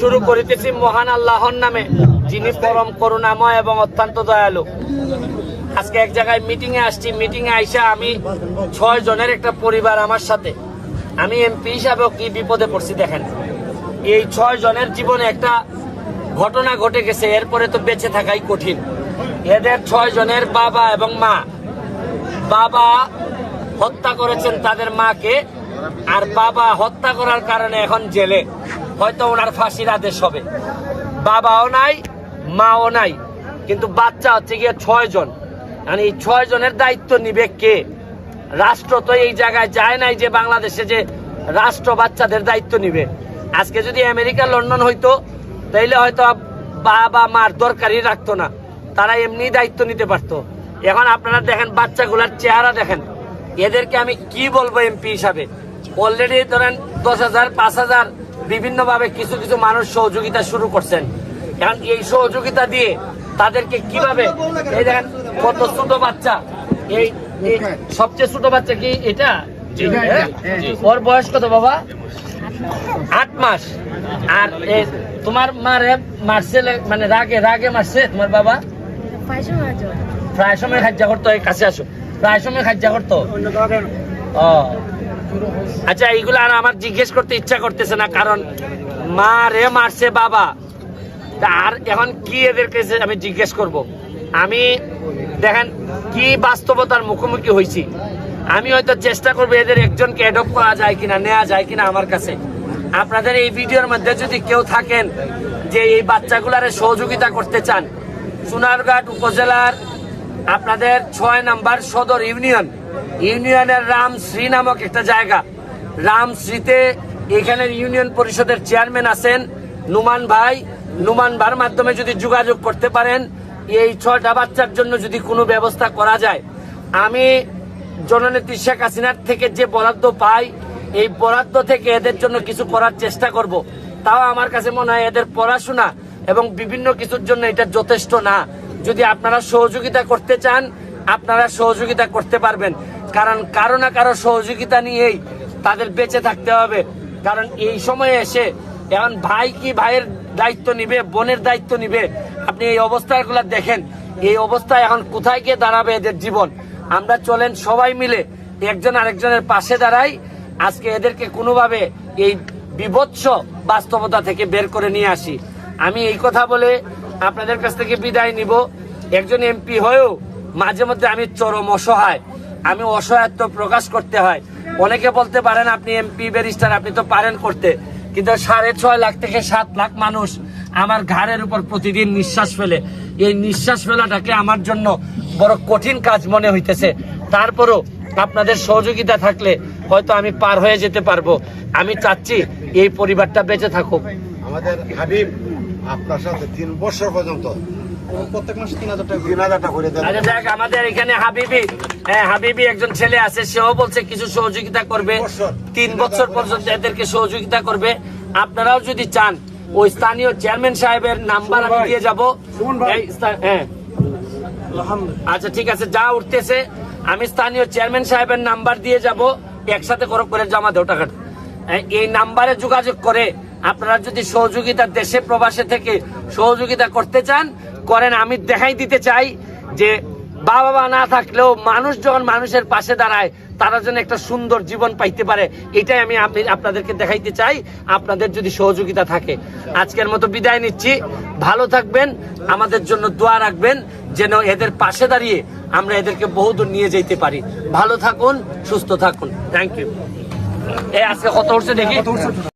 শুরু করিতেছি মহান আল্লাহর নামে, যিনি পরম করুণাময় এবং অত্যন্ত দয়ালু। আজকে এক জায়গায় মিটিং এ আসছি মিটিং এ আইসা আমি ছয় জনের একটা পরিবার আমার সাথে। আমি এমপি হিসাবেও কি বিপদে পড়ছি দেখেন। এই ছয় জনের জীবনে একটা ঘটনা ঘটে গেছে, এরপরে তো বেঁচে থাকাই কঠিন। এদের ছয় জনের বাবা এবং মা। বাবা হত্যা করেছেন তাদের মাকে, আর বাবা হত্যা করার কারণে এখন জেলে। হয়তো ওনার ফাঁসির আদেশ হবে। বাবাও নাই, মাও নাই, কিন্তু বাচ্চা হচ্ছে গিয়ে ছয় জন। মানে এই ছয় জনের দায়িত্ব নিবে কে? রাষ্ট্র তো এই জায়গায় যায় নাই যে বাংলাদেশে যে রাষ্ট্র বাচ্চাদের দায়িত্ব নিবে। আজকে যদি আমেরিকা, লন্ডন হইতো, তাইলে হয়তো বাবা মার দরকারই রাখতো না। তারা এমনি দায়িত্ব নিতে পারতো। এখন আপনারা দেখেন, বাচ্চাগুলার চেহারা দেখেন। এদেরকে আমি কি বলব এমপি হিসাবে? অলরেডি ধরেন দশ হাজার, পাঁচ হাজার বিভিন্ন ভাবে কিছু কিছু মানুষ সহযোগিতা শুরু করছেন। এখন এই সহযোগিতা দিয়ে তাদেরকে কীভাবে এই দেখেন কত ছোট বাচ্চা। এই এই সবচেয়ে ছোট বাচ্চা কি এটা? হ্যাঁ? ওর বয়স কত বাবা? আট মাস। আর তোমার মারে মারছে মানে রাগে রাগে মারছে তোমার বাবা? প্রায় সময় খাজ্জা করতো এই কাছে আসো। প্রায় সময় খাজ্জা করতো? ও। আচ্ছা এইগুলো আর আমার জিজ্ঞেস করতে ইচ্ছা করতেছে না, কারণ মা রে মারছে বাবা। আর এখন কি এদের কাছে আমি জিজ্ঞেস করব? আমি, দেখেন, কি বাস্তবতার মুখোমুখি হয়েছি আমি হয়তো চেষ্টা করব এদের একজনকে অ্যাডপ্ট করা যায় কিনা নেওয়া যায় কিনা আমার কাছে। আপনাদের এই ভিডিওর মধ্যে যদি কেউ থাকেন যে এই বাচ্চাগুলারে সহযোগিতা করতে চান সোনারঘাট উপজেলার আপনাদের ছয় নাম্বার সদর ইউনিয়ন। ইউনিয়নের রামশ্রী নামক একটা জায়গা। রামশ্রীতে এখানের ইউনিয়ন পরিষদের চেয়ারম্যান আছেন নুমান ভাই। নুমান ভাইয়ের মাধ্যমে যদি যোগাযোগ করতে পারেন, এই ছয়টা বাচ্চার জন্য যদি কোনো ব্যবস্থা করা যায়। আমি জননেত্রী শেখ হাসিনার থেকে যে বরাদ্দ পাই, এই বরাদ্দ থেকে এদের জন্য কিছু করার চেষ্টা করব। তাও আমার কাছে মনে হয় এদের পড়াশোনা এবং বিভিন্ন কিছুর জন্য এটা যথেষ্ট না। যদি আপনারা সহযোগিতা করতে চান আপনারা সহযোগিতা করতে পারবেন। কারণ কারও না কারও সহযোগিতা নিয়েই তাদের বেঁচে থাকতে হবে। কারণ এই সময়ে এসে এখন ভাই কি ভাইয়ের দায়িত্ব নিবে, বোনের দায়িত্ব নিবে? আপনি এই অবস্থাগুলো দেখেন। এই অবস্থায় এখন কোথায় গিয়ে দাঁড়াবে এদের জীবন? আমরা চলেন সবাই মিলে একজন আরেকজনের পাশে দাঁড়াই। আজকে এদেরকে কোনোভাবে এই বিভৎস বাস্তবতা থেকে বের করে নিয়ে আসি। আমি এই কথা বলে আপনাদের কাছ থেকে বিদায় নিব। একজন এমপি হয়েও মাঝে মধ্যে আমি চরম অসহায়। আমি অসহায়ত্ব প্রকাশ করতে হয়। অনেকে বলতে পারেন আপনি এমপি ব্যারিস্টার আপনি তো পারেন করতে। কিন্তু সাড়ে ছয় লাখ থেকে সাত লাখ মানুষ আমার ঘাড়ের উপর প্রতিদিন নিঃশ্বাস ফেলে। এই নিঃশ্বাস ফেলাটাকে আমার জন্য বড় কঠিন কাজ মনে হইতেছে। তারপরও আপনাদের সহযোগিতা থাকলে হয়তো আমি পার হয়ে যেতে পারব। আমি চাচ্ছি এই পরিবারটা বেঁচে থাকুক। আমাদের হাবিব, আপনার সাথে তিন বছর পর্যন্ত প্রত্যেক মাসে তিন হাজার টাকা তিন হাজার টাকা করে আচ্ছা দেখ আমাদের এখানে হাবিবি হ্যাঁ হাবিবি একজন ছেলে আছে সেও বলছে কিছু সহযোগিতা করবে। তিন বছর পর্যন্ত এদেরকে সহযোগিতা করবে। আপনারাও যদি চান ওই স্থানীয় চেয়ারম্যান সাহেবের নাম্বার আমি দিয়ে যাব। হ্যাঁ। আচ্ছা ঠিক আছে যা উঠতেছে আমি স্থানীয় চেয়ারম্যান সাহেবের নাম্বার দিয়ে যাব একসাথে করে করে জমা দেও টাকাটা এই- এই নাম্বারে যোগাযোগ করে আপনারা যদি সহযোগিতা দেশে প্রবাসে থেকে সহযোগিতা করতে চান করেন, আমি দেখাই দিতে চাই যে বাবা মা না থাকলেও মানুষ যখন মানুষের পাশে দাঁড়ায়, তারা যেন একটা সুন্দর জীবন পাইতে পারে, এটাই আমি আপনি- আপনাদেরকে দেখাইতে চাই, আপনাদের যদি সহযোগিতা থাকে। আজকের মতো বিদায় নিচ্ছি। ভালো থাকবেন, আমাদের জন্য দোয়া রাখবেন, যেন এদের পাশে দাঁড়িয়ে আমরা এদেরকে বহুদূর নিয়ে যেতে পারি। ভালো থাকুন, সুস্থ থাকুন। থ্যাংক ইউ এই আজকে কত উঠছে দেখি?